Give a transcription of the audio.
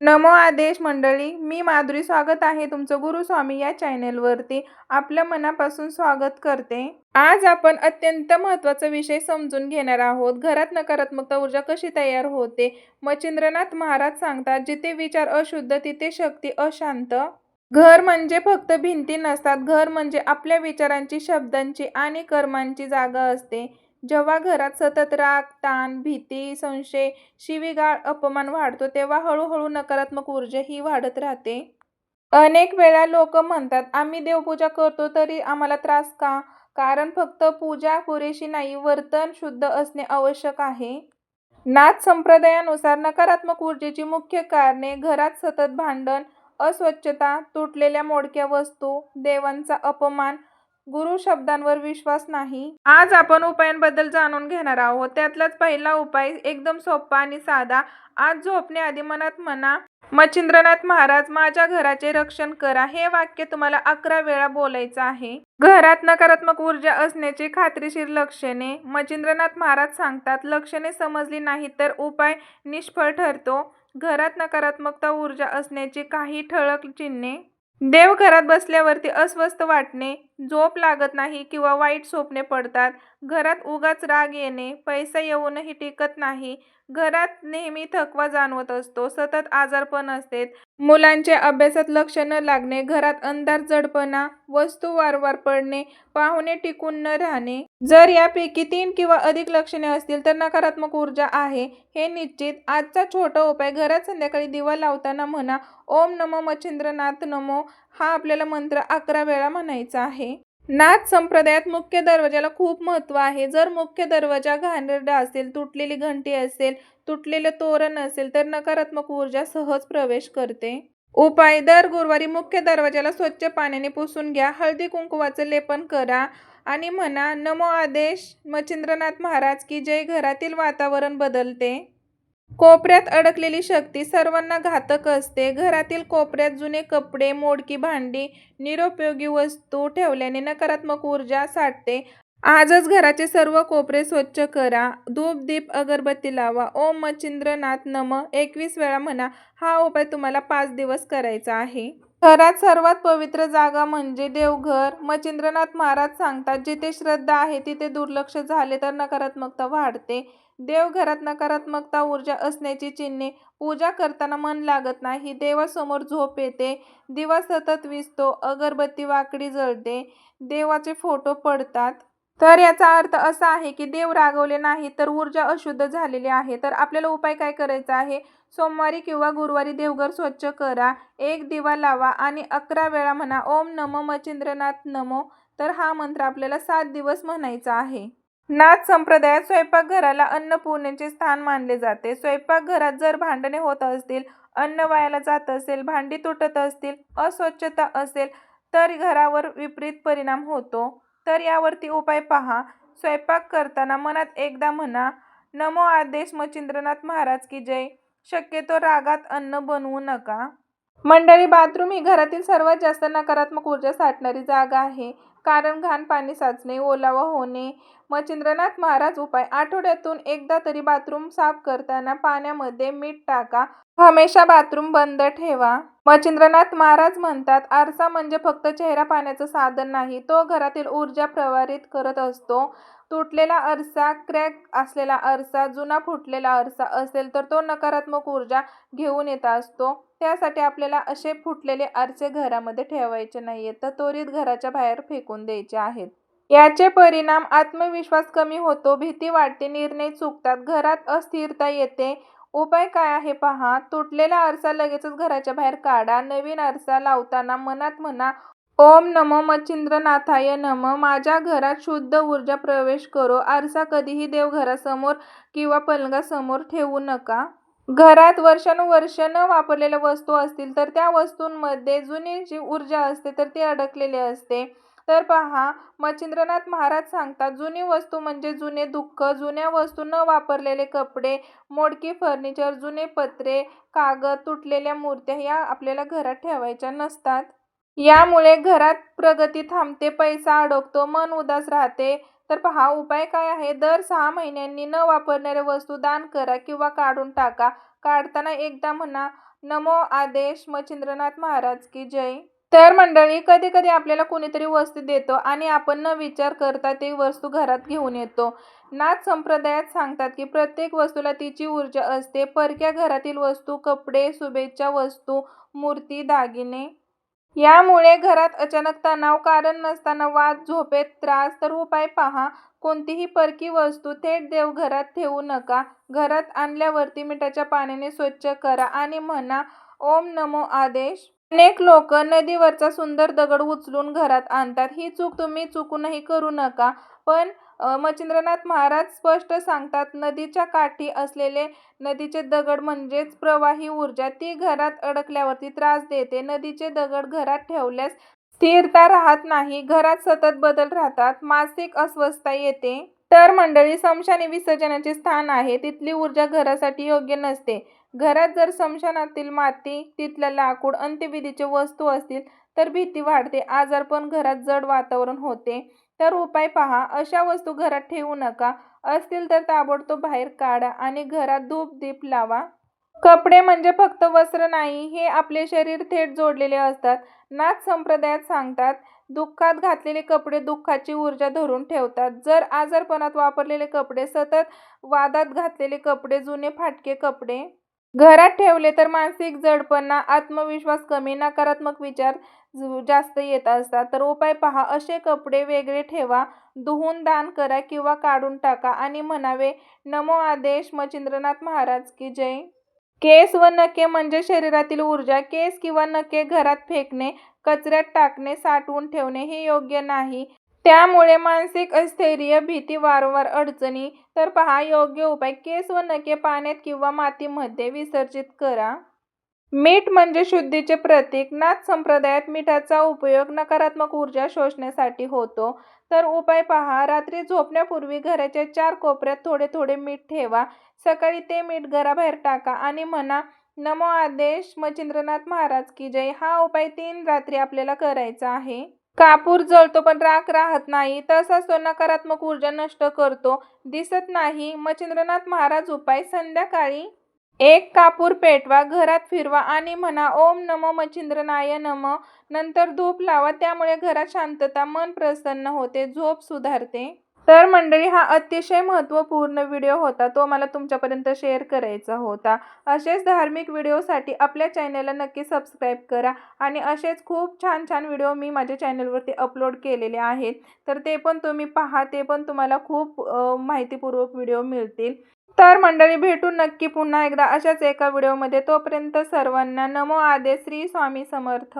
नमो आदेश मंडळी मी माधुरी स्वागत आहे तुमचं गुरुस्वामी या चॅनेलवरती आपलं मनापासून स्वागत करते. आज आपण अत्यंत महत्त्वाचा विषय समजून घेणार आहोत. घरात नकारात्मकता ऊर्जा कशी तयार होते? मच्छिंद्रनाथ महाराज सांगतात जिथे विचार अशुद्ध तिथे शक्ती अशांत. घर म्हणजे फक्त भिंती नसतात. घर म्हणजे आपल्या विचारांची शब्दांची आणि कर्मांची जागा असते. जेव्हा घरात सतत राग ताण भीती संशय शिवीगाळ अपमान वाढतो तेव्हा हळूहळू नकारात्मक ऊर्जा ही वाढत राहते. अनेक वेळा लोक म्हणतात आम्ही देवपूजा करतो तरी आम्हाला त्रास का? कारण फक्त पूजा पुरेशी नाही वर्तन शुद्ध असणे आवश्यक आहे. नाथ संप्रदायानुसार नकारात्मक ऊर्जेची मुख्य कारणे घरात सतत भांडण अस्वच्छता तुटलेल्या मोडक्या वस्तू देवांचा अपमान गुरु शब्दांवर विश्वास नाही. आज आपण उपायांबद्दल जाणून घेणार आहोत. त्यातलाच पहिला उपाय एकदम सोपा आणि साधा. आज झोपण्याआधी मनात म्हणा. मच्छिंद्रनाथ महाराज माझ्या घराचे रक्षण करा. हे वाक्य तुम्हाला अकरा वेळा बोलायचं आहे. घरात नकारात्मक ऊर्जा असण्याची खात्रीशीर लक्षणे. मच्छिंद्रनाथ महाराज सांगतात लक्षणे समजली नाही तर उपाय निष्फळ ठरतो. घरात नकारात्मकता ऊर्जा असण्याची काही ठळक चिन्हे. देव घरात बसल्यावरती अस्वस्थ वाटणे. झोप लागत नाही किंवा वाईट स्वप्ने पडतात. घरात उगाच राग येणे पैसा येऊनही टिकत नाही. घरात नेहमी थकवा जाणवत असतो सतत आजारपण असते मुलांच्या अभ्यासात लक्ष न लागणे घरात अंधार जडपणा वस्तू वारंवार पडणे पाहुणे टिकून न राहणे. जर यापैकी तीन किंवा अधिक लक्षणे असतील तर नकारात्मक ऊर्जा आहे. हे निश्चित. आजचा छोटा उपाय घरात संध्याकाळी दिवा लावताना म्हणा ओम नमो मच्छिंद्रनाथ नमो हा आपल्याला मंत्र अकरा वेळा म्हणायचा आहे. नाथ संप्रदायात मुख्य दरवाजाला खूप महत्त्व आहे. जर मुख्य दरवाजा घाणेरडा असेल तुटलेली घंटी असेल तुटलेलं तोरण असेल तर नकारात्मक ऊर्जा सहज प्रवेश करते. उपाय दर गुरुवारी मुख्य दरवाजाला स्वच्छ पाण्याने पुसून घ्या. हळदी कुंकवाचं लेपन करा आणि म्हणा नमो आदेश मच्छिंद्रनाथ महाराज की जय. घरातील वातावरण बदलते. कोपऱ्यात अडकलेली शक्ती सर्वांना घातक असते. घरातील कोपऱ्यात जुने कपडे मोडकी भांडी निरुपयोगी वस्तू ठेवल्याने नकारात्मक ऊर्जा साठते. आजच घराचे सर्व कोपरे स्वच्छ करा. धूप दीप अगरबत्ती लावा. ओम मच्छिंद्रनाथ नम. एकवीस वेळा म्हणा. हा उपाय तुम्हाला पाच दिवस करायचा आहे. घरात सर्वात पवित्र जागा म्हणजे देवघर. मच्छिंद्रनाथ महाराज सांगतात जिथे श्रद्धा आहे तिथे दुर्लक्ष झाले तर नकारात्मकता वाढते. देवघरात नकारात्मकता ऊर्जा असण्याची चिन्हे. पूजा करताना मन लागत नाही. देवासमोर झोप येते. दिवा सतत विजतो अगरबत्ती वाकडी जळते. देवाचे फोटो पडतात. तर याचा अर्थ असा आहे की देव रागवले नाही तर ऊर्जा अशुद्ध झालेली आहे. तर आपल्याला उपाय काय करायचा आहे? सोमवारी किंवा गुरुवारी देवघर स्वच्छ करा. एक दिवा लावा आणि अकरा वेळा म्हणा ओम नमो मच्छिंद्रनाथ नमो. तर हा मंत्र आपल्याला सात दिवस म्हणायचा आहे. नाथ संप्रदायात स्वयंपाकघराला अन्नपूर्णेचे स्थान मानले जाते. स्वयंपाकघरात जर भांडणे होत असतील अन्न वायाला जात असेल भांडी तुटत असतील अस्वच्छता असेल तर घरावर विपरीत परिणाम होतो. तर यावरती उपाय पहा. स्वयंपाक करताना मनात एकदा म्हणा नमो आदेश मच्छिंद्रनाथ महाराज की जय. शक्यतो रागात अन्न बनवू नका. मंडळी बाथरूम ही घरातील सर्वात जास्त नकारात्मक ऊर्जा साठणारी जागा आहे. कारण घाण पाणी साचणे ओलावा होणे. मच्छिंद्रनाथ महाराज उपाय. आठवड्यातून एकदा तरी बाथरूम साफ करताना पाण्यामध्ये मीठ टाका. हमेशा बाथरूम बंद ठेवा. मच्छिंद्रनाथ महाराज म्हणतात आरसा म्हणजे फक्त चेहरा पाण्याचं साधन नाही तो घरातील ऊर्जा प्रवाहित करत असतो. तुटलेला आरसा क्रॅक असलेला आरसा जुना फुटलेला आरसा असेल तर तो नकारात्मक ऊर्जा घेऊन येत असतो. त्यासाठी आपल्याला असे फुटलेले आरसे घरामध्ये ठेवायचे नाही आहेत तर त्वरित घराच्या बाहेर फेकून द्यायचे आहेत. याचे परिणाम आत्मविश्वास कमी होतो भीती वाटते निर्णय चुकतात घरात अस्थिरता येते. उपाय काय आहे पहा. तुटलेला आरसा लगेचच घराच्या बाहेर काढा. नवीन आरसा लावताना मनात म्हणा ओम नमो मच्छिंद्रनाथाय नम. माझ्या घरात शुद्ध ऊर्जा प्रवेश करो. आरसा कधीही देवघरासमोर किंवा पलंगासमोर ठेवू नका. घरात वर्षानुवर्ष न वापरलेल्या वस्तू असतील तर त्या वस्तूंमध्ये जुनी जी ऊर्जा असते तर ती अडकलेली असते. तर पहा मच्छिंद्रनाथ महाराज सांगतात जुनी वस्तू म्हणजे जुने दुःख जुन्या वस्तू न वापरलेले कपडे मोडकी फर्निचर जुने पत्रे कागद तुटलेल्या मूर्त्या या आपल्याला घरात ठेवायच्या नसतात. यामुळे घरात प्रगती थांबते पैसा अडकतो मन उदास राहते. तर पहा उपाय काय आहे? दर सहा महिन्यांनी न वापरणाऱ्या वस्तू दान करा किंवा काढून टाका. काढताना एकदा म्हणा नमो आदेश मच्छिंद्रनाथ महाराज की जय. तर मंडळी कधी कधी आपल्याला कोणीतरी वस्तू देतो आणि आपण न विचार करता ती वस्तू घरात घेऊन येतो. नाथ संप्रदायात सांगतात की प्रत्येक वस्तूला तिची ऊर्जा असते. परक्या घरातील वस्तू कपडे शुभेच्छा वस्तू मूर्ती दागिने. यामुळे घरात अचानक तणाव कारण नसताना वाद झोपेत त्रास तर उपाय पहा. कोणतीही परकी वस्तू थेट देवघरात ठेवू नका. घरात आणल्यावरती मिठाच्या पाण्याने स्वच्छ करा आणि म्हणा ओम नमो आदेश. अनेक लोक नदीवरचा सुंदर दगड उचलून घरात आणतात. ही चूक तुम्ही चुकूनही करू नका. पण मच्छिंद्रनाथ महाराज स्पष्ट सांगतात नदीच्या काठी असलेले नदीचे दगड म्हणजेच प्रवाही ऊर्जा. ती घरात अडकल्यावरती त्रास देते. नदीचे दगड घरात ठेवल्यास स्थिरता राहत नाही. घरात सतत बदल राहतात. मानसिक अस्वस्थता येते. तर मंडळी समशानी विसर्जनाचे स्थान आहे. तिथली ऊर्जा घरासाठी योग्य नसते. घरात जर समशानातील माती तिथलं लाकूड अंत्यविधीचे वस्तू असतील तर भीती वाढते आजारपण घरात जड वातावरण होते. तर उपाय पहा अशा वस्तू घरात ठेवू नका. असतील तर ताबडतोब बाहेर काढा आणि घरात धूप दीप लावा. कपडे म्हणजे फक्त वस्त्र नाही हे आपले शरीर थेट जोडलेले असतात. नाथ संप्रदायात सांगतात दुःखात घातलेले कपडे दुःखाची ऊर्जा धरून ठेवतात. जर आजारपणात वापरलेले कपडे सतत वादात घातलेले कपडे जुने फाटके कपडे घरात ठेवले तर मानसिक जडपणा आत्मविश्वास कमी नकारात्मक विचार जास्त येत असतात. तर उपाय पहा. असे कपडे वेगळे ठेवा. धुवून दान करा किंवा काढून टाका आणि म्हणावे नमो आदेश मच्छिंद्रनाथ महाराज की जय. केस व नके म्हणजे शरीरातील ऊर्जा. केस किंवा नके घरात फेकणे कचऱ्यात टाकणे साठवून ठेवणे हे योग्य नाही. त्यामुळे मानसिक अस्थैर्य भीती वारंवार अडचणी. तर पहा योग्य उपाय. केस व नखे पाण्यात किंवा मातीमध्ये विसर्जित करा. मीठ म्हणजे शुद्धीचे प्रतीक. नाथ संप्रदायात मिठाचा उपयोग नकारात्मक ऊर्जा शोषण्यासाठी होतो. तर उपाय पहा. रात्री झोपण्यापूर्वी घराच्या चार कोपऱ्यात थोडे थोडे मीठ ठेवा. सकाळी ते मीठ घराबाहेर टाका आणि म्हणा नमो आदेश मच्छिंद्रनाथ महाराज की जय. हा उपाय तीन रात्री आपल्याला करायचा आहे. कापूर जळतो पण राख राहत नाही तसाच तो नकारात्मक ऊर्जा नष्ट करतो. दिसत नाही मच्छिंद्रनाथ महाराज उपाय संध्याकाळी. एक कापूर पेटवा घरात फिरवा आणि म्हणा ओम नमो मच्छिंद्रनाय नम. नंतर धूप लावा त्यामुळे घरात शांतता मन प्रसन्न होते झोप सुधारते. तर मंडळी हा अतिशय महत्त्वपूर्ण व्हिडिओ होता. तो मला तुमच्यापर्यंत शेअर करायचा होता. असेच धार्मिक व्हिडिओसाठी आपल्या चॅनलला नक्की सबस्क्राईब करा आणि असेच खूप छान छान व्हिडिओ मी माझ्या चॅनलवरती अपलोड केलेले आहेत. तर ते पण तुम्ही पहा ते पण तुम्हाला खूप माहितीपूर्वक व्हिडिओ मिळतील. तर मंडळी भेटू नक्की पुन्हा एकदा अशाच एका व्हिडिओमध्ये. तोपर्यंत सर्वांना नमो आदे श्री स्वामी समर्थ.